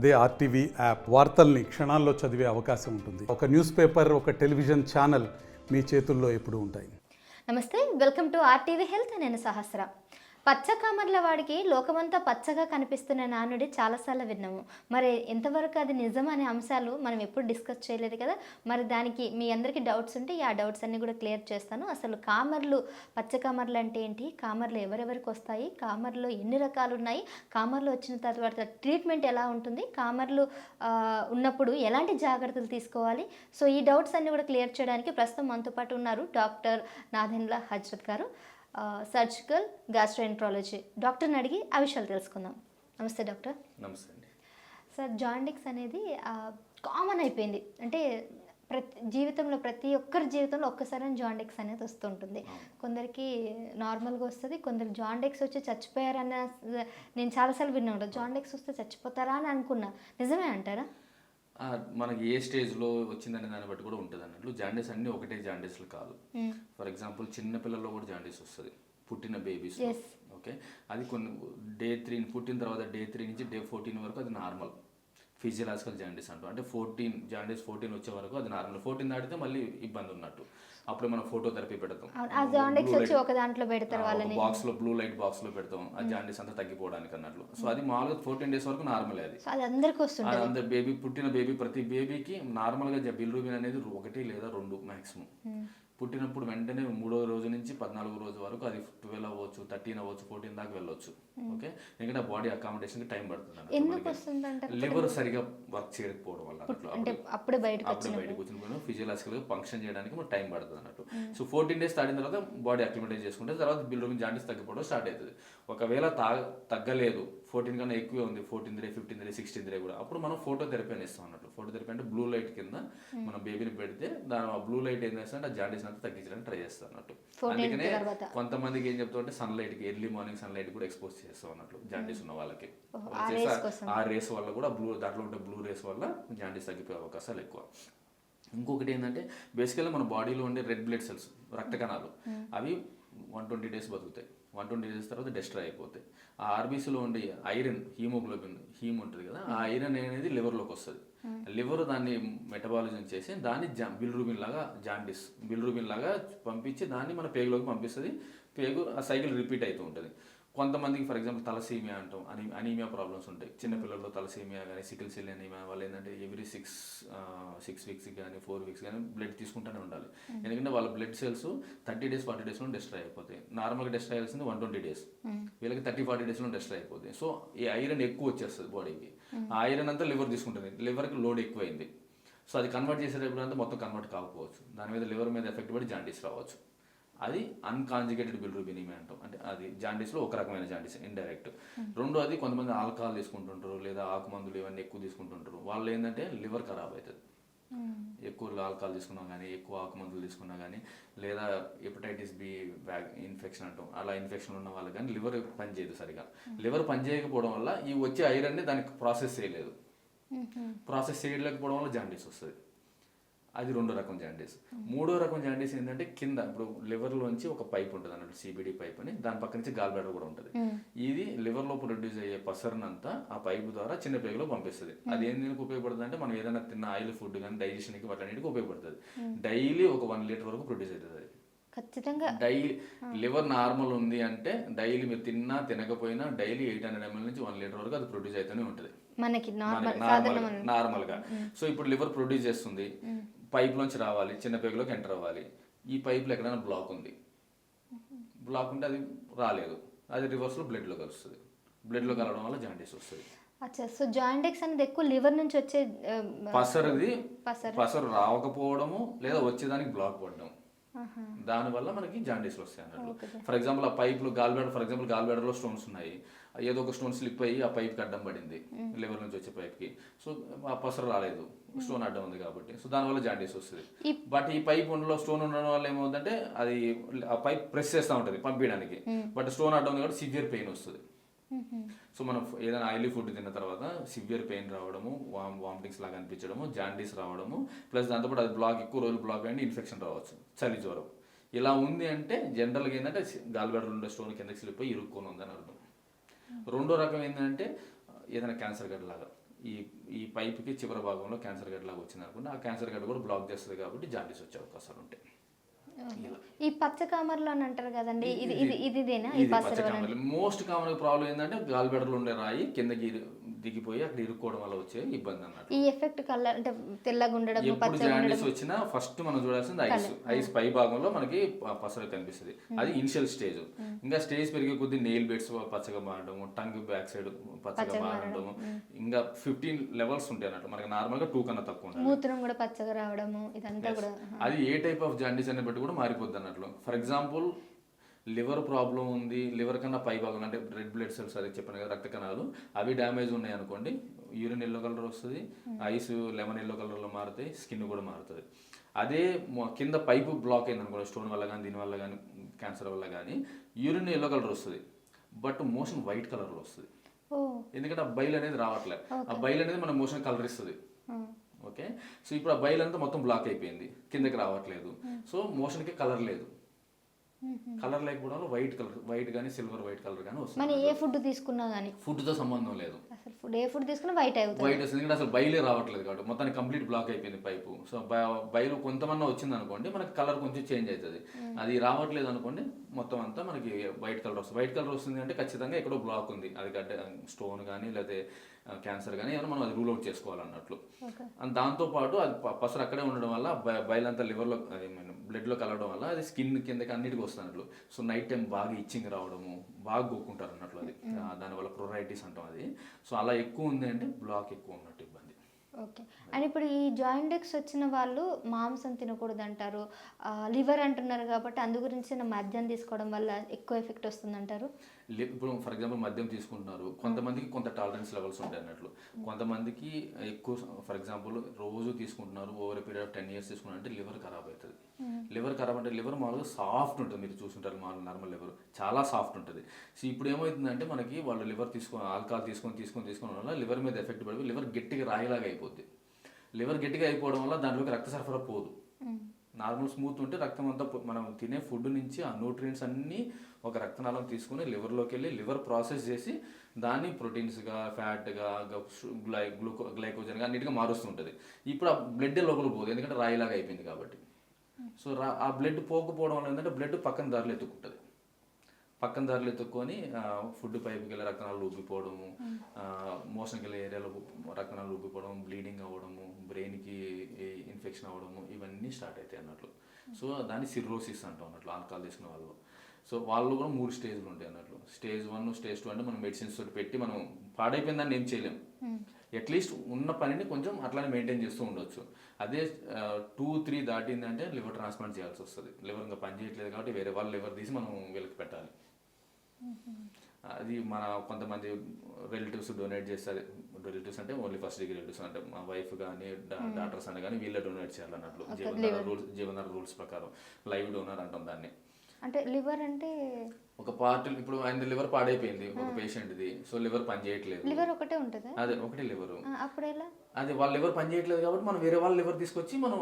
అదే RTV app వార్తల్ని క్షణాల్లో చదివే అవకాశం ఉంటుంది. ఒక న్యూస్ పేపర్ ఒక టెలివిజన్ ఛానల్ మీ చేతుల్లో ఎప్పుడు ఉంటాయి. నమస్తే వెల్కమ్ టు ఆర్టీవీ హెల్త్. నేను సహస్ర. పచ్చ కామర్ల వాడికి లోకమంతా పచ్చగా కనిపిస్తున్న నానుడి చాలాసార్లు విన్నాము. మరి ఎంతవరకు అది నిజం అనే అంశాలు మనం ఎప్పుడు డిస్కస్ చేయలేదు కదా? మరి దానికి మీ అందరికీ డౌట్స్ ఉంటే ఆ డౌట్స్ అన్ని కూడా క్లియర్ చేస్తాను. అసలు కామర్లు పచ్చ కామర్లు అంటే ఏంటి? కామర్లు ఎవరెవరికి వస్తాయి? కామర్లు ఎన్ని రకాలు ఉన్నాయి? కామర్లు వచ్చిన తర్వాత ట్రీట్మెంట్ ఎలా ఉంటుంది? కామర్లు ఉన్నప్పుడు ఎలాంటి జాగ్రత్తలు తీసుకోవాలి? సో ఈ డౌట్స్ అన్ని కూడా క్లియర్ చేయడానికి ప్రస్తుతం మనతో పాటు ఉన్నారు డాక్టర్ నాదెండ్ల హజ్రత్ గారు. సర్జికల్ గ్యాస్ట్రోఎంట్రాలజీ డాక్టర్ని అడిగి ఆ విషయాలు తెలుసుకుందాం. నమస్తే డాక్టర్. నమస్తే అండి. సార్ జాండిక్స్ అనేది కామన్ అయిపోయింది. అంటే ప్రతి జీవితంలో ప్రతి ఒక్కరి జీవితంలో ఒక్కసారి జాండిక్స్ అనేది వస్తుంటుంది. కొందరికి నార్మల్గా వస్తుంది కొందరికి జాండిక్స్ వచ్చి చచ్చిపోయారన్న నేను చాలాసార్లు విన్నాను. జాండిక్స్ వస్తే చచ్చిపోతారా అని అనుకున్నా. నిజమే అంటారా? మనకి ఏ స్టేజ్లో వచ్చిందనే దాన్ని బట్టి కూడా ఉంటుంది అన్నట్లు. జాండీస్ అన్నీ ఒకటే జాండీస్లు కాదు. ఫర్ ఎగ్జాంపుల్ చిన్న పిల్లల్లో కూడా జాండీస్ వస్తుంది. పుట్టిన బేబీస్. ఓకే అది కొన్ని డే త్రీ పుట్టిన తర్వాత డే త్రీ నుంచి డే ఫోర్టీన్ వరకు అది నార్మల్ ఫిజియలాజికల్ జాండీస్ అంటాం. అంటే ఫోర్టీన్ జాండీస్ ఫోర్టీన్ వచ్చే వరకు అది నార్మల్ ఫోర్టీన్ దాటితే మళ్ళీ ఇబ్బంది ఉన్నట్టు. అప్పుడు మనం ఫోటోథెరపీ పెడతాం. ఆ జాండిక్స్ వచ్చి ఒక దాంట్లో పెడతారు వాళ్ళని. బాక్స్లో బ్లూ లైట్ బాక్స్లో పెడతాం. ఆ జాండీస్ అంతా తగ్గిపోవడానికి అన్నట్లు. సో అది మామూలుగా ఫోర్టీన్ డేస్ వరకు నార్మల్ అది. అందరికీ వస్తుంది అందరు బేబీ పుట్టిన బేబీ ప్రతి బేబీకి నార్మల్గా బిల్రూబిన్ అనేది ఒకటి లేదా రెండు మాక్సిమం పుట్టినప్పుడు వెంటనే మూడో రోజు నుంచి పద్నాలుగో రోజు వరకు అది ట్వెల్వ్ అవ్వచ్చు థర్టీన్ అవ్వచ్చు ఫోర్టీన్ దాకా వెళ్ళొచ్చు. ఓకే? ఎందుకంటే బాడీ అకామిడేషన్కి టైం పడుతుంది లివర్ సరిగా వర్క్ చేయకపోవడం వల్ల అప్పుడే బయటకు వచ్చినప్పుడు. ఫిజియలాజికల్గా ఫంక్షన్ చేయడానికి మనకు టైం పడుతుంది అన్నట్టు. సో ఫోర్టీన్ డేస్ దాటిన తర్వాత బాడీ అక్లిమేటైజ్ చేసుకుంటే తర్వాత బిల్రూబిన్ జాండీస్ తగ్గిపోవడం స్టార్ట్ అవుతుంది. ఒకవేళ తా తగ్గలేదు ఫోర్టీన్ కన్నా ఎక్కువే ఉంది fourteen day fifteen day sixteen day కూడా. అప్పుడు మనం ఫోటో థెరపీ అని ఇస్తాం అన్నట్టు. ఫోటో థెరపీ అంటే బ్లూ లైట్ కింద మనం బేబీని పెడితే దాని ఆ బ్లూ లైట్ ఏం చేస్తుంటే ఆ జాండీస్ అంతా తగ్గించడానికి ట్రై చేస్తాం అన్నట్టు. 14 అందుకనే. కొంతమందికి ఏం చెప్తాం అంటే సన్లైట్కి ఎర్లీ మార్నింగ్ సన్లైట్ కూడా ఎక్స్పోజ్ చేస్తాం అన్నట్లు జాండీస్ ఉన్న వాళ్ళకి. ఆ రేస్ వల్ల కూడా బ్లూ దాంట్లో ఉంటే బ్లూ రేస్ వల్ల జాండీస్ తగ్గిపోయే అవకాశాలు ఎక్కువ. ఇంకొకటి ఏంటంటే బేసికల్గా మన బాడీలో ఉండే రెడ్ బ్లడ్ సెల్స్ రక్త కణాలు అవి వన్ ట్వంటీ డేస్ బతుకుతాయి. వన్ ట్వంటీ డేస్ తర్వాత డెస్ట్రాయ్ అయిపోతాయి. ఆ ఆర్బీసీలో ఉండే ఐరన్ హీమోగ్లోబిన్ హీమ్ ఉంటుంది కదా ఆ ఐరన్ అనేది లివర్లోకి వస్తుంది. లివర్ దాన్ని మెటబాలిజం చేసి దాన్ని జా బిల్రూబిన్ లాగా జాండిస్ బిల్రూబిన్ లాగా పంపించి దాన్ని మన పేగులోకి పంపిస్తుంది. పేగు ఆ సైకిల్ రిపీట్ అవుతూ ఉంటుంది. కొంతమందికి ఫర్ ఎగ్జాంపుల్ తలసీమియా అంటాం. అని అనీమియా ప్రాబ్లమ్స్ ఉంటాయి. చిన్నపిల్లల్లో తలసీమియా కానీ సికిల్ సెల్ అనీమియా వాళ్ళు ఏంటంటే ఎవ్రీ సిక్స్ సిక్స్ వీక్స్ కానీ ఫోర్ వీక్స్ కానీ బ్లడ్ తీసుకుంటూనే ఉండాలి. ఎందుకంటే వాళ్ళ blood cells thirty days forty డేస్లో డెస్ట్రాయ్ అయిపోతాయి. నార్మల్గా డెస్ట్రాయ్ అయ్యాల్సింది వన్ ట్వంటీ డేస్. వీళ్ళకి థర్టీ ఫార్టీ డేస్లో డెస్ట్రాయ్ అయిపోతాయి. సో ఈ ఐరన్ ఎక్కువ వచ్చేస్తుంది బాడీకి. ఆ ఐరన్ అంతా లివర్ తీసుకుంటుంది. లివర్కి లోడ్ ఎక్కువైంది. సో అది కన్వర్ట్ చేసేటప్పుడు అంతా మొత్తం కన్వర్ట్ కాకపోవచ్చు. దాని మీద లివర్ మీద ఎఫెక్ట్ పడి జాండీస్ రావచ్చు. అది అన్కాంజిగేటెడ్ బిల్రూబినిమా అంటాం. అంటే అది జాండీస్లో ఒక రకమైన జాండీస్ ఇండైరెక్ట్ రెండో అది కొంతమంది ఆల్కహాల్ తీసుకుంటుంటారు లేదా ఆకు మందులు ఇవన్నీ ఎక్కువ తీసుకుంటుంటారు. వాళ్ళు ఏంటంటే లివర్ ఖరాబ్ అవుతుంది. ఎక్కువ ఆల్కహాల్ తీసుకున్నా కానీ ఎక్కువ ఆకు మందులు తీసుకున్నా కానీ లేదా హెపటైటిస్ బి బ్యాగ్ ఇన్ఫెక్షన్ అంటాం. అలా ఇన్ఫెక్షన్ ఉన్న వాళ్ళకి కానీ లివర్ పనిచేయదు సరిగా. లివర్ పనిచేయకపోవడం వల్ల ఈ వచ్చే ఐరన్ని దానికి ప్రాసెస్ చేయలేదు. ప్రాసెస్ చేయలేకపోవడం వల్ల జాండీస్ వస్తుంది. అది రెండో రకం జాండీస్. మూడో రకం జాండీస్ ఏంటంటే కింద ఇప్పుడు liver లోంచి ఒక పైప్ ఉంటుంది అన్నట్టు సిబిడి పైప్ అని దాని పక్క నుంచి గాల్ బ్లాడర్ కూడా ఉంటుంది. ఇది liver లో ప్రొడ్యూస్ అయ్యే పసరనంతా ఆ పైప్ ద్వారా చిన్న పేగులో పంపిస్తుంది. అది ఏం దీనికి ఉపయోగపడుతుంది అంటే మనం ఏదైనా తిన్న ఆయిల్ ఫుడ్ కానీ డైజెషన్కి వాటన్నిటికి ఉపయోగపడుతుంది. డైలీ ఒక వన్ లీటర్ వరకు ప్రొడ్యూస్ అవుతుంది అది. ఖచ్చితంగా. డైలీ లివర్ నార్మల్ ఉంది అంటే డైలీ మీరు తిన్నా తినకపోయినా డైలీ ఎయిట్ హండ్రెడ్ ఎంఎల్ నుంచి వన్ లీటర్ వరకు అది ప్రొడ్యూస్ అవుతూనే ఉంటుంది. మనకి నార్మల్ నార్మల్గా సో ఇప్పుడు లివర్ ప్రొడ్యూస్ చేస్తుంది. పైప్ లోంచి రావాలి చిన్న పేగులోకి ఎంటర్ అవ్వాలి. ఈ పైపులో ఎక్కడైనా బ్లాక్ ఉంది. బ్లాక్ ఉంటే అది రాలేదు. అది రివర్స్లో బ్లడ్లో కలుస్తుంది. బ్లడ్లో కలవడం వల్ల జాండీస్ వస్తుంది. అచ్చా సో జాయిండెక్స్ అనేది ఎక్కువ లివర్ నుంచి వచ్చే పసరుది పసరు. రావకపోవడము లేదా వచ్చేదానికి బ్లాక్ పడడం. దానివల్ల మనకి జాండీస్లు వస్తాయి అన్నట్లు ఫర్ ఎగ్జాంపుల్ ఆ పైప్లో gall bladder for example gall బ్లాడర్లో stones ఉన్నాయి. ఏదో ఒక స్టోన్ స్లిప్ అయ్యి ఆ పైప్కి అడ్డం పడింది. లివర్ నుంచి వచ్చే పైప్కి సో ఆ పసరు రాలేదు. స్టోన్ అడ్డం ఉంది కాబట్టి. సో దానివల్ల జాండీస్ వస్తుంది. బట్ ఈ పైప్ ఉండలో స్టోన్ ఉండడం వల్ల ఏమవుతుందంటే అది ఆ పైప్ ప్రెస్ చేస్తూ ఉంటుంది పంపించడానికి. బట్ స్టోన్ అడ్డం ఉంది కాబట్టి సివియర్ పెయిన్ వస్తుంది. సో మనం ఏదైనా ఆయిలీ ఫుడ్ తిన్న తర్వాత సివియర్ పెయిన్ రావడము వామ్ వామిటింగ్స్ లాగా అనిపించడము జాండీస్ రావడము ప్లస్ దాంతోపాటు అది బ్లాక్ ఎక్కువ రోజులు బ్లాక్ అయ్యి ఇన్ఫెక్షన్ రావచ్చు. చలి జ్వరం. ఇలా ఉంది అంటే జనరల్గా ఏంటంటే గాల్బెడర్ ఉండే స్టోన్ కిందకి స్లిప్ అయ్యి ఇరుక్కొని ఉందని అర్థం. రెండో రకం ఏంటంటే ఏదైనా క్యాన్సర్ గడ్డలాగా ఈ ఈ పైప్కి చివరి భాగంలో క్యాన్సర్ గడ్డ లాగా వచ్చింది అనుకోండి ఆ క్యాన్సర్ గడ్డ కూడా బ్లాక్ చేస్తుంది కాబట్టి జాండీస్ వచ్చే అవకాశాలు ఉంటాయి. ఈ పచ్చ కామర్లో అని అంటారు కదండి ఇది ఇది ఇది ఇదేనా? ఈ ఇది పచ్చ పచ్చ కామెర్లు. మోస్ట్ కామన్ ప్రాబ్లం ఏంటంటే గాలిబెడలు ఉండే రాయి కిందకి దిగిపోయి అక్కడ ఇరుక్కోవడం వల్ల వచ్చే ఇబ్బంది అన్నట్టు ఈ ఎఫెక్ట్ కలర్ అంటే తెల్లగా ఉండడం ఎప్పుడు జాండీస్ వచ్చినా ఫస్ట్ మనం చూడాల్సింది ఐస్. ఐస్ పై భాగంలో మనకి పసరు కనిపిస్తుంది. అది ఇనిషియల్ స్టేజ్ ఇంకా స్టేజ్ పెరిగే కొద్ది నెయిల్ బెడ్స్ పచ్చగా మారడం టంగ్ బ్యాక్ సైడ్ పచ్చగా మారడం. ఇంకా ఫిఫ్టీన్ లెవెల్స్ ఉంటాయి అన్నట్టు. మనకి నార్మల్గా టూ కన్నా తక్కువ మూత్రం కూడా పచ్చగా రావడము ఇదంతా కూడా అది ఏ టైప్ ఆఫ్ జాండీస్ అనే బట్టి కూడా మారిపోద్ది అన్నట్లు. ఫర్ ఎగ్జాంపుల్ లివర్ ప్రాబ్లం ఉంది లివర్ కన్నా పై భాగం అంటే రెడ్ బ్లడ్ సెల్స్ అది చెప్పాను కదా రక్త కణాలు అవి డ్యామేజ్ ఉన్నాయి అనుకోండి యూరిన్ ఎల్లో కలర్ వస్తుంది ఐస్ లెమన్ ఎల్లో కలర్లో మారుతాయి స్కిన్ కూడా మారుతుంది. అదే కింద పైపు బ్లాక్ అయింది అనుకోండి స్టోన్ వల్ల కానీ దీని వల్ల కానీ క్యాన్సర్ వల్ల కానీ యూరిన్ ఎల్లో కలర్ వస్తుంది బట్ మోషన్ వైట్ కలర్లో వస్తుంది. ఎందుకంటే ఆ బైల్ అనేది రావట్లేదు ఆ బైల్ అనేది మన మోషన్ కలర్ ఇస్తుంది. ఆ. ఓకే? సో ఇప్పుడు ఆ బైల్ అంతా మొత్తం బ్లాక్ అయిపోయింది కిందకి రావట్లేదు. సో మోషన్కి కలర్ లేదు. కలర్ లేకపోవడం వైట్ కలర్ వైట్ కానీ సిల్వర్ వైట్ కలర్ కానీ వస్తుంది. మనం ఏ ఫుడ్ తీసుకున్నా కానీ ఫుడ్తో సంబంధం లేదు. అసలు ఫుడ్ ఏ ఫుడ్ తీసుకున్నా వైట్ అవుతుంది వైట్ వస్తుంది ఎందుకంటే అసలు బయలే రావట్లేదు కాబట్టి. మొత్తానికి కంప్లీట్ బ్లాక్ అయిపోయింది పైపు. సో బయలు కొంతమన్నా వచ్చింది అనుకోండి మనకి కలర్ కొంచెం చేంజ్ అవుతుంది. అది రావట్లేదు అనుకోండి మొత్తం అంతా మనకి వైట్ కలర్ వస్తుంది. వైట్ కలర్ వస్తుంది అంటే ఖచ్చితంగా ఎక్కడో బ్లాక్ ఉంది. అది గడ్డ స్టోన్ కానీ లేకపోతే క్యాన్సర్ కానీ ఏమైనా మనం అది రూల్ అవుట్ చేసుకోవాలన్నట్లు. అండ్ దాంతోపాటు అది పసరు అక్కడే ఉండడం వల్ల బ- బయలంతా లివర్లో అది మన బ్లడ్లో కలవడం వల్ల అది స్కిన్ కిందకి అన్నిటికి వస్తుంది అన్నట్లు సో నైట్ టైం బాగా ఇచ్చింగ్ రావడము బాగా గోక్కుంటారు అన్నట్లు అది దానివల్ల ప్రొరైటిస్ అంటాం అది. సో అలా ఎక్కువ ఉంది అంటే బ్లాక్ ఎక్కువ ఉన్నట్టు ఓకే. అండ్ ఇప్పుడు ఈ జాయిండెక్స్ వచ్చిన వాళ్ళు మాంసం తినకూడదు అంటారు లివర్ అంటున్నారు కాబట్టి అందు గురించి మద్యం తీసుకోవడం వల్ల ఎక్కువ ఎఫెక్ట్ వస్తుంది అంటారు ఇప్పుడు ఫర్ ఎగ్జాంపుల్ మద్యం తీసుకుంటున్నారు. కొంతమందికి కొంత టాలరెన్స్ లెవెల్స్ ఉంటాయి అన్నట్లు. కొంతమందికి ఎక్కువ ఫర్ ఎగ్జాంపుల్ రోజు తీసుకుంటున్నారు over period of ten years తీసుకున్నారు అంటే లివర్ ఖరాబ్ అవుతుంది. లివర్ ఖరాబ్ అంటే లివర్ మామూలుగా సాఫ్ట్ ఉంటుంది మీరు చూసుంటారు మామూలు నార్మల్ లివర్. చాలా సాఫ్ట్ ఉంటుంది. సో ఇప్పుడు ఏమవుతుందంటే మనకి వాళ్ళు లివర్ తీసుకొని ఆల్కహాల్ తీసుకొని తీసుకొని తీసుకోవడం వల్ల లివర్ మీద ఎఫెక్ట్ పడిపోయి లివర్ గట్టిగా రాయిలాగా అయిపోద్ది. లివర్ గట్టిగా అయిపోవడం వల్ల దాంట్లోకి రక్త సరఫరా పోదు. నార్మల్ స్మూత్ ఉంటే రక్తం అంతా మనం తినే ఫుడ్ నుంచి ఆ న్యూట్రియంట్స్ అన్నీ ఒక రక్తనాళం తీసుకొని లివర్లోకి వెళ్ళి లివర్ ప్రాసెస్ చేసి దాన్ని ప్రోటీన్స్గా ఫ్యాట్గా గ్లై గ్లూకో గ్లైకోజన్గా అన్నిటిగా మారుస్తుంటుంది ఇప్పుడు ఆ బ్లడ్ లోపల పోదు ఎందుకంటే రాయిలాగా అయిపోయింది కాబట్టి. సో రా ఆ బ్లడ్ పోకపోవడం వల్ల ఏంటంటే బ్లడ్ పక్కన దారిలో ఎత్తుకుంటుంది పక్కన దారిలో ఎత్తుక్కొని ఫుడ్ పైపుకి వెళ్ళి రక్తనాలు ఊపిపోవడము మోషన్కి వెళ్ళే ఏరియాలో రక్తనాలు ఊపిపోవడం బ్లీడింగ్ అవ్వడము బ్రెయిన్కి ఇన్ఫెక్షన్ అవ్వడము ఇవన్నీ స్టార్ట్ అవుతాయి అన్నట్లు. సో దాన్ని సిర్రోసిస్ అంటాం అన్నట్లు ఆల్కహాల్ తీసుకునే వాళ్ళు. సో వాళ్ళు కూడా మూడు స్టేజ్లు ఉంటాయి అన్నట్లు. స్టేజ్ వన్ స్టేజ్ టూ అంటే మనం మెడిసిన్స్ తోటి పెట్టి మనం పాడైపోయిందని ఏం చేయలేం. అట్లీస్ట్ ఉన్న పనిని కొంచెం అట్లానే మెయింటైన్ చేస్తూ ఉండొచ్చు. అదే టూ త్రీ దాటిందంటే లివర్ ట్రాన్స్ప్లాంట్ చేయాల్సి వస్తుంది. లివర్ ఇంకా పని చేయట్లేదు కాబట్టి వేరే వాళ్ళు లివర్ తీసి మనం వీళ్ళకి పెట్టాలి. అది మన కొంతమంది రిలేటివ్స్ డొనేట్ చేస్తారు. రిలేటివ్స్ అంటే ఓన్లీ ఫస్ట్ డిగ్రీ రిలేటివ్స్ అంటే మా వైఫ్ కానీ డాక్టర్స్ అని కానీ వీళ్ళే డొనేట్ చేయాలన్నట్లు. జీవనాధార రూల్స్ జీవనాధార రూల్స్ ప్రకారం లైవ్ డోనర్ అంటాం దాన్ని. అంటే లివర్ అంటే ఒక పార్ట్ ఇప్పుడు ఆయన లివర్ పాడైపోయింది ఒక పేషెంట్ది. సో లివర్ పని చేయట్లేదు లివర్ ఒకటే ఉంటుందా? అదే ఒకటి లివర్. అప్పుడు ఎలా? అది వాళ్ళ లివర్ పని చేయట్లేదు కాబట్టి మనం వేరే వాళ్ళ లివర్ తీసుకొచ్చి మనం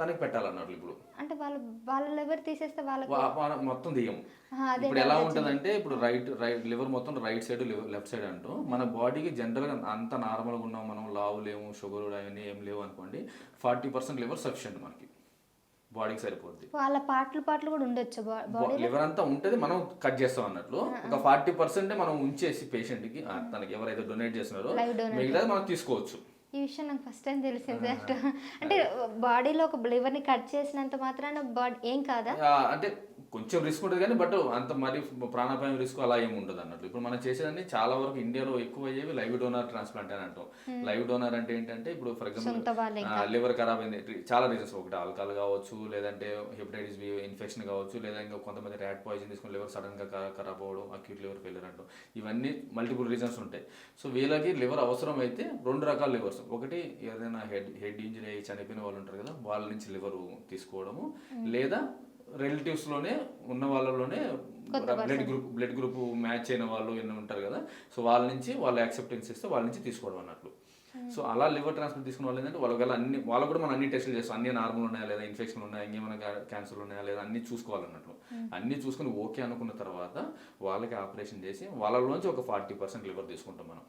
తనకి పెట్టాలన్నట్లు ఇప్పుడు. అంటే వాళ్ళు వాళ్ళ లివర్ తీసేస్తే వాళ్ళకి వా- వా- మొత్తం అదే ఇప్పుడు ఎలా ఉంటుందంటే ఇప్పుడు రైట్ రైట్ లివర్ మొత్తం రైట్ సైడ్ లెఫ్ట్ సైడ్ అంటూ మన బాడీకి జనరల్గా అంత నార్మల్గా ఉన్నాం మనం లావు లేము షుగర్ అవన్నీ ఏం లేవు అనుకోండి ఫార్టీ పర్సెంట్ లివర్ సఫిషియంట్ మనకి. బాడీకి సరిపోద్ది. వాళ్ళ పాటలు పాటలు కూడా ఉండొచ్చు బాడీ లివర్ అంతా ఉంటుంది మనం కట్ చేస్తాం అన్నట్లు. ఒక ఫార్టీ పర్సెంట్ మనం ఉంచేసి పేషెంట్కి తనకి ఎవరైతే డొనేట్ చేస్తున్నారో. మిగతాది మనం తీసుకోవచ్చు. ఈ విషయం నాకు ఫస్ట్ టైం తెలిసింది అంటే. బాడీలో ఒక లివర్ని కట్ చేసినంత మాత్రాన బాడీ ఏం కాదా? అంటే కొంచెం రిస్క్ ఉంటుంది కానీ బట్ అంత మరి ప్రాణాపాయం రిస్క్ అలా ఏమి ఉండదు అన్నట్లు. ఇప్పుడు మనం చేసేదాన్ని చాలా వరకు ఇండియాలో ఎక్కువ అయ్యేవి లైవ్ డోనర్ ట్రాన్స్ప్లాంట్ అని అంటాం. లైవ్ డోనర్ అంటే ఏంటంటే ఇప్పుడు ఫర్ ఎగ్జాంపుల్ లివర్ ఖరాబ్ అయింది. చాలా రీజన్స్ ఒకటి ఆల్కహాల్ కావచ్చు లేదంటే హెపటైటిస్ బి ఇన్ఫెక్షన్ కావచ్చు లేదా ఇంకా కొంతమంది ర్యాట్ పాయిజన్ తీసుకుని లివర్ సడన్గా ఖరా- ఖరాబ్ అవ్వడం అక్యూట్ లివర్ ఫెయిలర్ అంటాం. ఇవన్నీ మల్టిపుల్ రీజన్స్ ఉంటాయి. సో వీళ్ళకి లివర్ అవసరం అయితే రెండు రకాల లివర్స్ ఒకటి ఏదైనా హెడ్ హెడ్ ఇంజరీ అయ్యి చనిపోయిన వాళ్ళు ఉంటారు కదా వాళ్ళ నుంచి లివర్ తీసుకోవడము. లేదా రిలేటివ్స్లోనే ఉన్న వాళ్ళలోనే blood group blood group match అయిన వాళ్ళు ఎన్నో ఉంటారు కదా. సో వాళ్ళ నుంచి వాళ్ళు యాక్సెప్టెన్స్ ఇస్తే వాళ్ళ నుంచి తీసుకోవడం అన్నట్లు. సో అలా లివర్ ట్రాన్స్ప్లాంట్ తీసుకున్న వాళ్ళు ఏంటంటే వాళ్ళకి అన్ని వాళ్ళు కూడా మనం అన్ని టెస్టులు చేస్తాం. అన్ని నార్మల్ ఉన్నాయా లేదా ఇన్ఫెక్షన్ ఉన్నాయా ఇంకేమైనా క్యాన్సర్ ఉన్నాయా లేదా అన్ని చూసుకోవాలన్నట్లు. అన్ని చూసుకుని ఓకే అనుకున్న తర్వాత వాళ్ళకి ఆపరేషన్ చేసి వాళ్ళలోంచి ఒక ఫార్టీ పర్సెంట్ లివర్ తీసుకుంటాం మనం.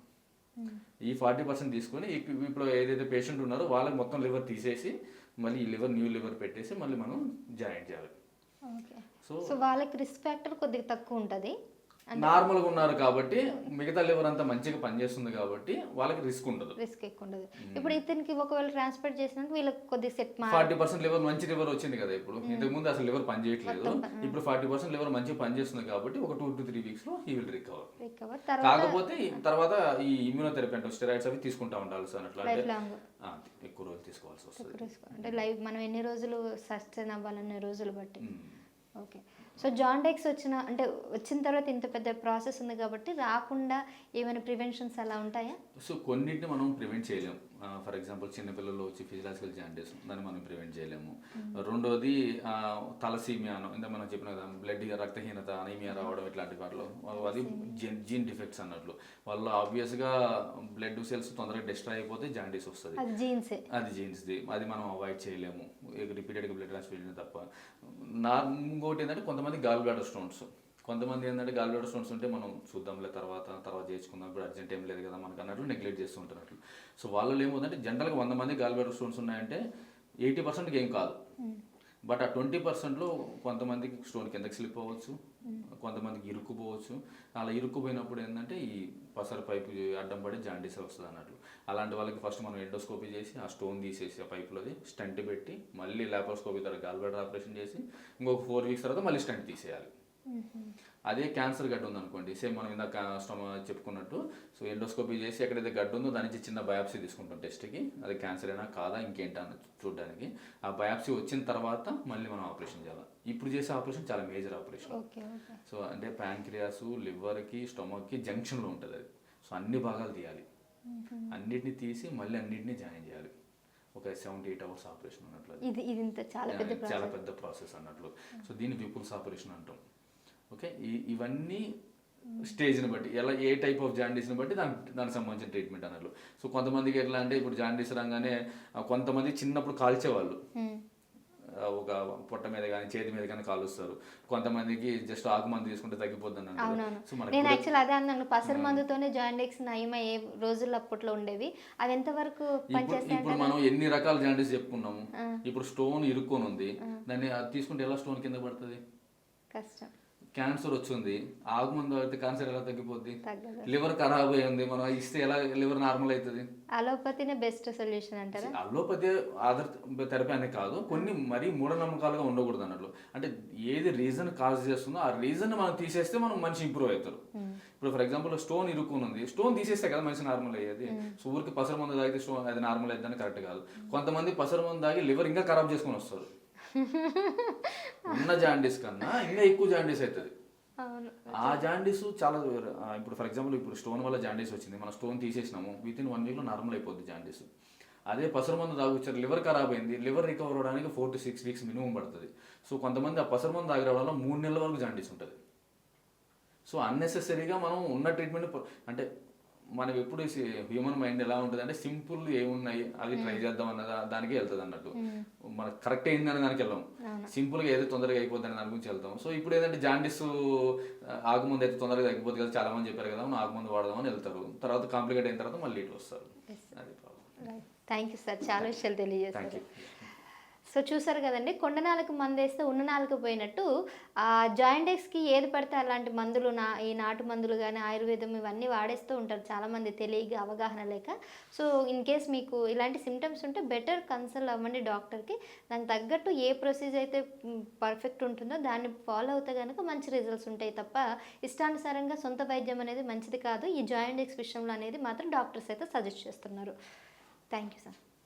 ఈ ఫార్టీ పర్సెంట్ తీసుకొని ఇప్- ఇప్పుడు ఏదైతే పేషెంట్ ఉన్నారో వాళ్ళకి మొత్తం లివర్ తీసేసి మళ్ళీ ఈ లివర్ న్యూ లివర్ పెట్టేసి మళ్ళీ మనం జాయిన్ చేయాలి. సో సో వాళ్ళకి రిస్క్ ఫ్యాక్టర్ కొద్దిగా తక్కువ ఉంటుంది. నార్మల్గా ఉన్నారు కాబట్టి మిగతా లివర్ అంతా మంచిగా పనిచేస్తుంది కాబట్టి వాళ్ళకి రిస్క్ ఉండదు. రిస్క్ ఎక్కువ ఉండదు. ఇప్పుడు ఇతనికి ఒకవేళ ట్రాన్స్ఫర్ చేసినాక వీళ్ళకి కొద్దిగా సెట్ ఫార్టీ పర్సెంట్ లివర్ మంచి లివర్ వచ్చింది కదా ఇప్పుడు. ఇంతకు ముందు అసలు లివర్ పనిచేయట్లేదు. ఇప్పుడు ఫార్టీ పర్సెంట్ లివర్ మంచిగా పనిచేస్తుంది కాబట్టి ఒక టూ టు త్రీ వీక్స్లో ఈ విల్ రికవర్ రికవర్ కాకపోతే తర్వాత ఈ ఇమ్యూనోథెరపీ అంటే స్టెరాయిడ్స్ అవి తీసుకుంటా ఉండాలి సార్ అట్లా ఎక్కువ రోజులు తీసుకోవాల్సి వస్తుంది. అంటే లైఫ్ మనం ఎన్ని రోజులు సస్టైన్ అవ్వాలన్న రోజులు బట్టి. ఓకే సో జాండెక్స్ వచ్చిన అంటే వచ్చిన తర్వాత ఇంత పెద్ద ప్రాసెస్ ఉంది కాబట్టి రాకుండా ఏమైనా ప్రివెన్షన్స్ అలా ఉంటాయా? సో కొన్నిటిని మనం ప్రివెంట్ చేయలేము ఫర్ ఎగ్జాంపుల్ చిన్నపిల్లలు వచ్చి ఫిజిలాజికల్ జాండీస్ దాన్ని మనం ప్రివెంట్ చేయలేము. రెండోది తలసీమియా ఇంత మనం చెప్పిన కదా బ్లడ్ రక్తహీనత అనీమియా రావడం ఇట్లాంటి వాటిలో. అది జీన్ డిఫెక్ట్స్ అన్నట్లు. వాళ్ళు ఆబ్వియస్గా బ్లడ్ సెల్స్ తొందరగా డిస్ట్రాయ్ అయిపోతే జాండీస్ వస్తుంది. అది జీన్సే అది జీన్స్ది అది మనం అవాయిడ్ చేయలేము. రిపీటెడ్గా బ్లడ్ ట్రాన్స్ఫ్యూజన్ తప్ప. నా ఇంకోటి ఏంటంటే కొంతమంది గాల్ బ్లాడర్ స్టోన్స్ కొంతమంది ఏంటంటే గాల్ బ్లాడర్ స్టోన్స్ ఉంటే మనం చూద్దాంలే తర్వాత తర్వాత చేసుకుందాం ఇప్పుడు అర్జెంట్ ఏం లేదు కదా మనకు అన్నట్లు నెగ్లెక్ట్ చేస్తూ ఉంటున్నట్లు. సో వాళ్ళు ఏమవుతుందంటే జనరల్గా వంద మంది గాల్ బ్లాడర్ స్టోన్స్ ఉన్నాయంటే ఎయిటీ పర్సెంట్కి ఏం కాదు. బట్ ఆ ట్వంటీ పర్సెంట్లో కొంతమందికి స్టోన్ కిందకి స్లిప్ అవ్వచ్చు కొంతమందికి ఇరుక్కుపోవచ్చు. అలా ఇరుక్కుపోయినప్పుడు ఏంటంటే ఈ పసర పైపు అడ్డం పడి జాండీస్ వస్తుంది అన్నట్లు. అలాంటి వాళ్ళకి ఫస్ట్ మనం ఎండోస్కోపీ చేసి ఆ స్టోన్ తీసేసి ఆ పైపులోది స్టంట్ పెట్టి మళ్ళీ లాప్రోస్కోపీ తర్వాత గాల్బెడర్ ఆపరేషన్ చేసి ఇంకొక ఫోర్ వీక్స్ తర్వాత మళ్ళీ స్టంట్ తీసేయాలి. అదే క్యాన్సర్ గడ్డ ఉందనుకోండి. సేమ్ మనం ఇందాక స్టమ చెప్పుకున్నట్టు. సో ఎండోస్కోపీ చేసి ఎక్కడైతే గడ్డ ఉందో దాని నుంచి చిన్న బయాప్సీ తీసుకుంటాం టెస్ట్కి. అది క్యాన్సర్ అయినా కాదా ఇంకేంటా అని చూడడానికి. ఆ బయాప్సీ వచ్చిన తర్వాత మళ్ళీ మనం ఆపరేషన్ చేయాలి. ఇప్పుడు చేసే ఆపరేషన్ చాలా మేజర్ ఆపరేషన్. సో అంటే ప్యాంక్రియాస్ లివర్కి స్టమక్కి జంక్షన్లో ఉంటుంది అది. సో అన్ని భాగాలు తీయాలి. అన్నిటిని తీసి మళ్ళీ అన్నిటిని జాయిన్ చేయాలి. ఒక సెవెంటీ ఎయిట్ అవర్స్ ఆపరేషన్ అన్నట్లు. ఇది ఇది చాలా పెద్ద ప్రాసెస్. అన్నట్లు. సో దీన్ని విపుల్స్ ఆపరేషన్ అంటాం. ఓకే? ఇవన్నీ స్టేజ్ని బట్టి ఎలా ఏ టైప్ ఆఫ్ జాండీస్ని బట్టి దానికి దానికి సంబంధించిన ట్రీట్మెంట్ అన్నట్లు సో కొంతమందికి ఎట్లా అంటే ఇప్పుడు జాండీస్ రాగానే కొంతమంది చిన్నప్పుడు కాల్చేవాళ్ళు. ఒక పొట్ట మీద కానీ చేతి మీద కానీ కాలుస్తారు. కొంతమందికి జస్ట్ ఆకు మందు తీసుకుంటే అవునవును. సో నేను యాక్చువల్ అదే అన్నాను. పసరు మందుతోనే జాయిండెక్స్ నయమయ్యే రోజుల్లో అప్పట్లో ఉండేవి. అవి ఎంతవరకు ఇప్పుడు మనం ఎన్ని రకాల జాండీస్ చెప్పుకున్నాము? ఇప్పుడు స్టోన్ ఇరుక్కొని ఉంది. దాన్ని అది తీసుకుంటే ఎలా స్టోన్ కింద పడుతుంది? కష్టం. క్యాన్సర్ వచ్చింది. ఆగు ముందు అయితే క్యాన్సర్ ఎలా తగ్గిపోద్ది? లివర్ ఖరాబ్ అయింది మనం ఇస్తే ఎలా లివర్ నార్మల్ అవుతుంది అలోపతినే బెస్ట్ సొల్యూషన్ అంటారా? అల్లోపతి ఆధార్ థెరపీ అనేది కాదు కొన్ని మరీ మూఢనమ్మకాలుగా ఉండకూడదు అన్నట్లు. అంటే ఏది రీజన్ కాజ్ చేస్తుందో ఆ రీజన్ మనం తీసేస్తే మనం మనిషి ఇంప్రూవ్ అవుతారు. ఇప్పుడు ఫర్ ఎగ్జాంపుల్ స్టోన్ ఇరుక్కుని ఉంది స్టోన్ తీసేస్తే కదా మనిషి నార్మల్ అయ్యేది? సో ఊరికి పసర మందు తాగితే స్టోన్ అది నార్మల్ అయ్యేదని కరెక్ట్ కాదు. కొంతమంది పసర మందు తాగి లివర్ ఇంకా ఖరాబ్ చేసుకొని వస్తారు. ఉన్న జాండీస్ కన్నా ఇంకా ఎక్కువ జాండీస్ అవుతుంది. ఆ జాండీస్ చాలా ఇప్పుడు ఫర్ ఎగ్జాంపుల్ ఇప్పుడు స్టోన్ వల్ల జాండీస్ వచ్చింది. మనం స్టోన్ తీసేసినాము. విత్ ఇన్ వన్ వీక్లో నార్మల్ అయిపోద్ది జాండీస్. అదే పసరు మందు తాగొచ్చారు. లివర్ ఖరాబ్ అయింది. లివర్ రికవర్ అవడానికి four to six weeks minimum పడుతుంది. సో కొంతమంది ఆ పసరు మందు తాగడం వల్ల మూడు నెలల వరకు జాండీస్ ఉంటుంది. సో అన్నెసెసరీగా మనం ఉన్న ట్రీట్మెంట్ అంటే మనం ఎప్పుడు హ్యూమన్ మైండ్ ఎలా ఉంటుంది అంటే సింపుల్ ఏమున్నాయి అవి ట్రై చేద్దాం అన్న దా- దానికి వెళ్తుంది అన్నట్టు. మనకు కరెక్ట్ అయిందని దానికి వెళ్ళాం. సింపుల్గా ఏదో తొందరగా అయిపోతుంది దాని గురించి వెళ్తాం. సో ఇప్పుడు ఏంటంటే జాండీస్ ఆగుమంది అయితే తొందరగా తగ్గిపోతుంది కదా చాలా మంది చెప్పారు కదా ఆగుమంది వాడదామని వెళ్తారు. తర్వాత కాంప్లికేట్ అయిన తర్వాత మళ్ళీ ఇటు వస్తారు. అది ప్రాబ్లం థ్యాంక్ యూ సార్ చాలా విషయాలు తెలియజేస్తారు సో చూసారు కదండి కొండ నాలుగు మందు వేస్తే ఉన్న నాలుగు పోయినట్టు ఆ జాయిండెక్స్కి ఏది పడితే అలాంటి మందులు నా ఈ నాటు మందులు కానీ ఆయుర్వేదం ఇవన్నీ వాడేస్తూ ఉంటారు చాలామంది తెలియక అవగాహన లేక. సో ఇన్ కేస్ మీకు ఇలాంటి సిమ్టమ్స్ ఉంటే బెటర్ కన్సల్ట్ అవ్వండి డాక్టర్కి. దానికి తగ్గట్టు ఏ ప్రొసీజర్ అయితే పర్ఫెక్ట్ ఉంటుందో దాన్ని ఫాలో అవుతే కనుక మంచి రిజల్ట్స్ ఉంటాయి తప్ప ఇష్టానుసారంగా సొంత వైద్యం అనేది మంచిది కాదు. ఈ జాయిండెక్స్ విషయంలో అనేది మాత్రం డాక్టర్స్ అయితే సజెస్ట్ చేస్తున్నారు. Thank you sir.